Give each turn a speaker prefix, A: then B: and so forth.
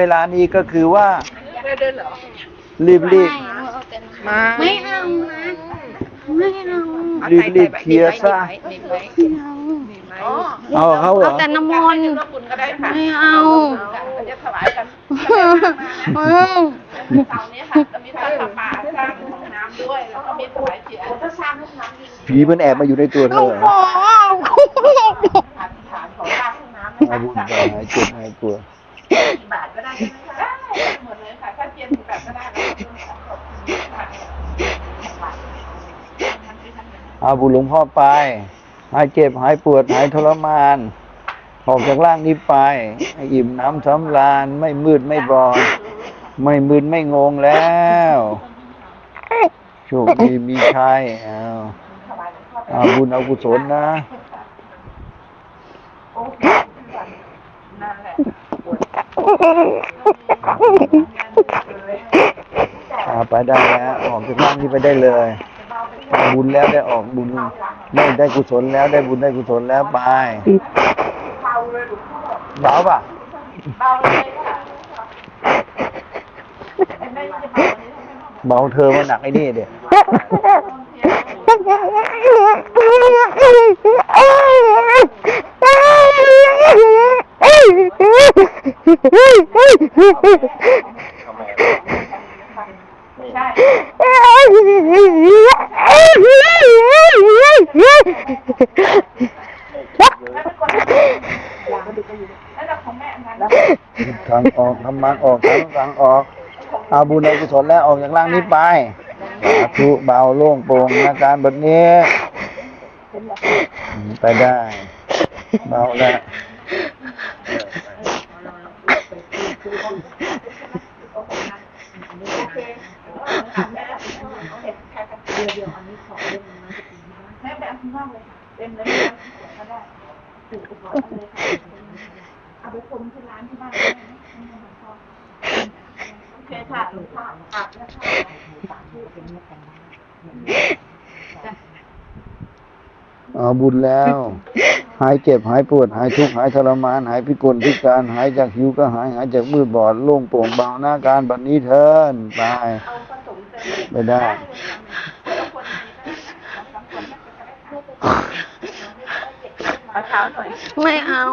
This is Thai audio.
A: เวลานี้ก็คือว่า
B: ได้ด้วยเหรอ
A: รีบรีบ
B: มา
C: ไม่เอานะไม่เอา
B: เอา
A: รีบ
B: ใส่
A: รีบ
B: ใส่
A: เคลียร์ซะ
B: หนีบไว้ห
C: ไม่
B: นีบ
C: เอา
B: ไว้
A: เอาเขาเหร
C: เอา
A: อ
C: แต่น้ำมนต์
B: ขอบคุณก็ได้ค่ะ
C: ไม่เอา
B: เราจะถวายกัน
C: อืม
B: เสาร์นี้ค่ะจะมีทอดผ้าป่าสร้างห้องน้ำด้วยแล้วก็มีถวายเทียนถ้าสร้างห้องน้ำ
A: ผีมันแอบมาอยู่ในตัวเธ
C: ลู
A: อก
C: ขอ
B: ฐานฐานของสร้างห้องน้ำ
A: เอาบุญไปหายเจ็บหายปวด
B: กี่บาทก็ ได้หมดเลยค่ะถ้าเทียนกี่บก็ได้
A: เอาบุญหลวงพ่อไป หายเจ็บหายปวดหายทรมาน ออกจากร่างนี้ไปอิ่มน้ำสำราญไม่มืดไม่บอดไม่มึนไม่งงแล้วโชคดีมีชัยเอาเอาบุญเอากุศลนะ
B: นั่นแหละ
A: อาไปได้แล้วออกจากร่างนี้ไปได้เลยได้บุญแล้วได้ออกบุญได้ได้กุศลแล้วได้บุญได้กุศลแล้วไปเบาป่ะ
B: เบาเลยค่ะ
A: เบาเธอมาหนักไอ้นี่เดี๋ย
B: ใช่แล้วของแม่อันนั้น
A: ทางออกทำมังออกทางทางออก เอาบุญเอากุศลแล้วออกจากร่างนี้ไปสาธุเบาโล่งโปร่งอาการแบบนี้ไปได้เบาแล้ว
D: เดี๋ยวอันนี้ขอเล่นนะ
B: แม่แบบข้างนอกเลยค่ะเต็มเลยก็ได้ถืออุปกรณ์เลยค่ะเอาไปพรมที่ร้านที่บ้านได้ไหมโอเคค่ะหลวงพ่อค่ะ
A: เอาบุญแล้ว หายเจ็บหายปวด หายทุกข์หายทรมาน หายพิกลพิการ หายจากหิวก็หาย หายจากมืดบอดโล่งโปร่งเบาหน้าการบัดนี้เทินไปไปได้
B: เอา เท้าหน่อย
C: ไม่เอา